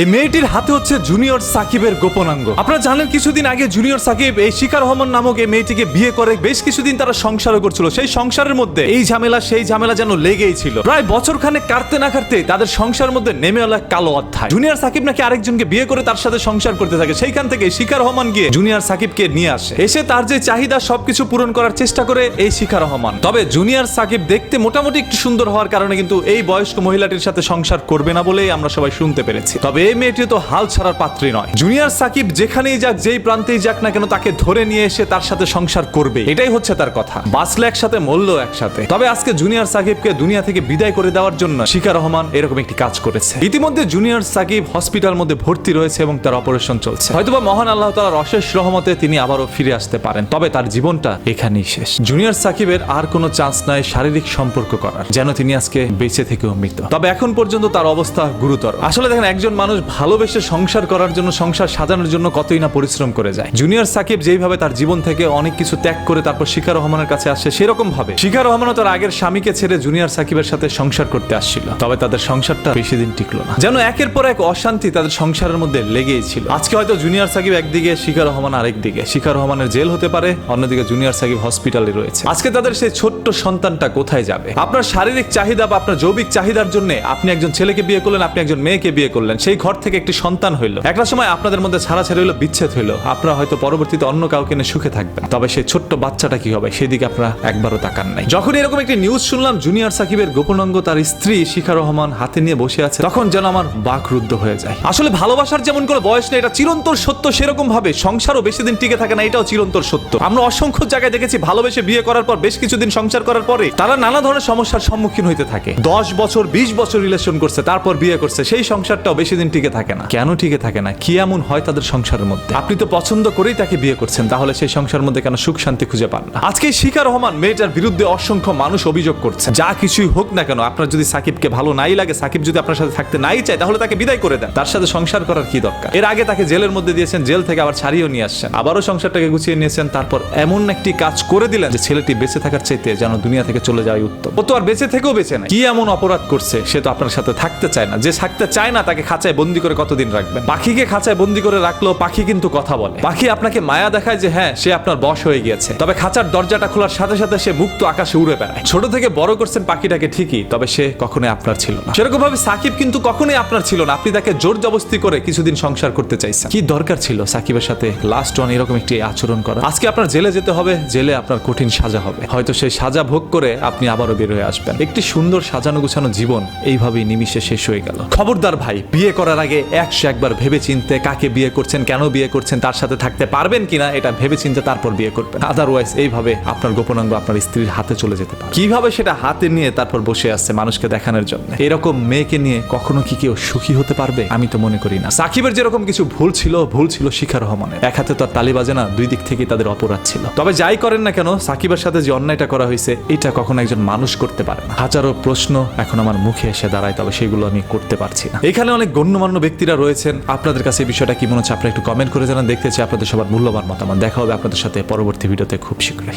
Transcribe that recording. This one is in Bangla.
এই মেয়েটির হাতে হচ্ছে জুনিয়র সাকিবের গোপনাঙ্গ। আপনারা জানেন কিছুদিন আগে জুনিয়র সাকিব এই শিকার রহমান নামক এই মেয়েটিকে বিয়ে করে বেশ কিছুদিন তারা সংসারও করছিল। সেই সংসারের মধ্যে এই ঝামেলা, সেই ঝামেলা যেন লেগেই ছিল। প্রায় বছর খানে কাটতে না কাটতে তাদের সংসারের মধ্যে নেমে এলো কালো অধ্যায়। জুনিয়র সাকিব নাকি আরেকজনকে বিয়ে করে তার সাথে সংসার করতে থাকে। সেইখান থেকে শিকার রহমান গিয়ে জুনিয়র সাকিবকে নিয়ে আসে। এসে তার যে চাহিদা, সবকিছু পূরণ করার চেষ্টা করে এই শিকার রহমান। তবে জুনিয়র সাকিব দেখতে মোটামুটি একটু সুন্দর হওয়ার কারণে কিন্তু এই বয়স্ক মহিলাটির সাথে সংসার করবে না বলেই আমরা সবাই শুনতে পেরেছি। তবে এই মেয়েটি তো হাল ছাড়ার পাত্রী নয়। জুনিয়র সাকিব যেখানেই যাক, যেই প্রান্তেই যাক না কেন তাকে ধরে নিয়ে এসে তার সাথে সংসার করবে। এটাই হচ্ছে তার কথা। বাঁচলে একসাথে মরলো একসাথে। তবে আজকে জুনিয়র সাকিবকে দুনিয়া থেকে বিদায় করে দেওয়ার জন্য শিকার রহমান এরকম একটি কাজ করেছে। ইতিমধ্যে জুনিয়র সাকিব হসপিটাল মধ্যে ভর্তি রয়েছে এবং তার অপারেশন চলছে। হয়তোবা মহান আল্লাহ তালার অশেষ রহমতে তিনি আবারও ফিরে আসতে পারেন, তবে তার জীবনটা এখানেই শেষ। জুনিয়র সাকিবের আর কোনো চান্স নাই শারীরিক সম্পর্ক করার, যেন তিনি আজকে বেঁচে থেকেও মৃত। তবে এখন পর্যন্ত তার অবস্থা গুরুতর। আসলে দেখেন, একজন মানুষ ভালোবেসে সংসার করার জন্য, সংসার সাজানোর জন্য কতই না পরিশ্রম করে যায়। জুনিয়র সাকিব যেইভাবে তার জীবন থেকে অনেক কিছু ত্যাগ করে তারপর শিকার রহমানের কাছে আসে, সেরকম ভাবে। শিকার রহমানও তার আগের স্বামীকে ছেড়ে জুনিয়র সাকিবের সাথে সংসার করতে আসছিল। তবে তাদের সংসারটা বেশি দিন টিকলো না। যেন একের পর এক অশান্তি তাদের সংসারের মধ্যে লেগেই ছিল। আজকে হয়তো জুনিয়র সাকিব একদিকে, শিকার রহমান আরেক দিকে। শিকার রহমানের জেল হতে পারে, অন্যদিকে জুনিয়র সাকিব হসপিটালে রয়েছে। আজকে তাদের সেই ছোট্ট সন্তানটা কোথায় যাবে? আপনার শারীরিক চাহিদা বা আপনার জৈবিক চাহিদার জন্য আপনি একজন ছেলেকে বিয়ে করলেন, আপনি একজন মেয়েকে বিয়ে করলেন, সেই ঘর থেকে একটি সন্তান হইল। একটা সময় আপনাদের মধ্যে ছাড়াছাড়ি হইল, বিচ্ছেদ হইল। আপনারা হয়তো পরবর্তীতে অন্য কাউকে নিয়ে সুখে থাকবেন। তবে সেই ছোট্ট বাচ্চাটা কি হবে? সেদিকে আপনারা একবারও তাকান নাই। যখন এরকম একটি নিউজ শুনলাম জুনিয়র সাকিবের গোপনাঙ্গ তার স্ত্রী শিখা রহমান হাতে নিয়ে বসে আছে, তখন যেন আমার বাক রুদ্ধ হয়ে যায়। আসলে ভালোবাসার যেমন কোনো বয়স নেই, এটা চিরন্তর সত্য সেরকম ভাবে সংসারও বেশি দিন টিকে থাকে না, এটাও চিরন্তর সত্য। আমরা অসংখ্য জায়গায় দেখেছি, ভালোবেসে বিয়ে করার পর, বেশ কিছুদিন সংসার করার পরে তারা নানা ধরনের সমস্যার সম্মুখীন হইতে থাকে। দশ বছর, বিশ বছর রিলেশন করছে, তারপর বিয়ে করছে। সেই সংসারটাও বেশি দিন টিকে থাকে না। কেন টিকে থাকে না? কি এমন হয় তাদের সংসারের মধ্যে? আপনি তো পছন্দ করেই তাকে বিয়ে করছেন, তাহলে সেই সংসারের মধ্যে কেন সুখ শান্তি খুঁজে পান না? আজকে শিকার রহমান মেয়েটার বিরুদ্ধে অসংখ্য মানুষ অভিযোগ করছে যা কিছুই হোক না কেন, আপনার যদি সাকিবকে ভালো নাই লাগে, সাকিব যদি আপনার সাথে থাকতে নাই চায়, তাহলে তাকে বিদায় করে দেন। তার সাথে সংসার করার কি দরকার? এর আগে তাকে জেলের মধ্যে দিয়েছেন, জেল থেকে আবার ছাড়িয়েও নিয়ে আসছেন। আবারও সংসারটাকে গুছিয়ে নিয়েছেন, তারপর এমন একটি কাজ করে দিলেন যে ছেলেটি বেঁচে থাকার চাইতে যেন দুনিয়া থেকে চলে যাওয়াই উত্তম। ও তো আর বেঁচে থেকেও বেঁচে নাই। কি এমন অপরাধ করছে, সে তো আপনার সাথে থাকতে চায় না। যে থাকতে চায় না, তাকে খাঁচায় বন্দি করে কতদিন রাখবেন? পাখিকে খাঁচায় বন্দি করে রাখলেও পাখি কিন্তু কথা বলে। পাখি আপনাকে মায়া দেখায় যে হ্যাঁ সে আপনার বশ হয়ে গিয়েছে। তবে খাঁচার দরজাটা খোলার সাথে সাথে সে মুক্ত আকাশে উড়ে বেড়ায়। ছোট থেকে বড় করছেন পাখিটাকে ঠিকই, তবে সে কখনোই আপনার ছিল না। সেরকম ভাবে সাকিব কিন্তু কখনোই আপনার ছিল না। আপনি তাকে জোর জবস্তি করে কিছুদিন সংসার করতে চাইছেন। কি দরকার ছিল সাকিবের সাথে? লাস্ট ওয়ান এরকম একটি আচরণ করা? আজকে আপনার জেলে যেতে হবে, জেলে আপনার কঠিন সাজা হবে। হয়তো সেই সাজা ভোগ করে আপনি আবারও বের হয়ে আসবেন। একটি সুন্দর সাজানো গুছানো জীবন এইভাবেই নিমিশে শেষ হয়ে গেল। খবরদার ভাই, বিয়ে করার আগে একশো একবার ভেবে চিনতে কাকে বিয়ে করছেন, কেন বিয়ে করছেন, তার সাথে থাকতে পারবেন কিনা, এটা ভেবে চিনতে তারপর বিয়ে করবেন। আদারওয়াইজ এইভাবে আপনার গোপনাঙ্গ আপনার স্ত্রীর হাতে চলে যেতে পারে কীভাবে সেটা হাতে নিয়ে তারপর বসে আছে মানুষকে দেখানোর জন্য? এরকম মেয়েকে নিয়ে কখনো কি কেউ সুখী হতে পারবে? আমি তো মনে করি না। সাকিবের যেরকম কিছু ভুল ছিল ভুল ছিল শিখা রহমানের। এক হাতে তো আর তালি বাজে না, দুই দিক থেকে তাদের অপরাধ ছিল। তবে যাই করেন না কেন, সাকিবের সাথে যে অন্যায়টা করা হয়েছে, এটা কখনো একজন মানুষ করতে পারে না। হাজারো প্রশ্ন এখন আমার মুখে এসে দাঁড়ায়, তবে সেগুলো আমি করতে পারছি না। এখানে অনেক গণ্যমান্য ব্যক্তিরা রয়েছেন, আপনাদের কাছে এই বিষয়টা কি মনে হচ্ছে? আপনারা একটু কমেন্ট করে জানান, দেখতে চাই আপনাদের সবার মূল্যবান মতামত। দেখা হবে আপনাদের সাথে পরবর্তী ভিডিওতে খুব শীঘ্রই।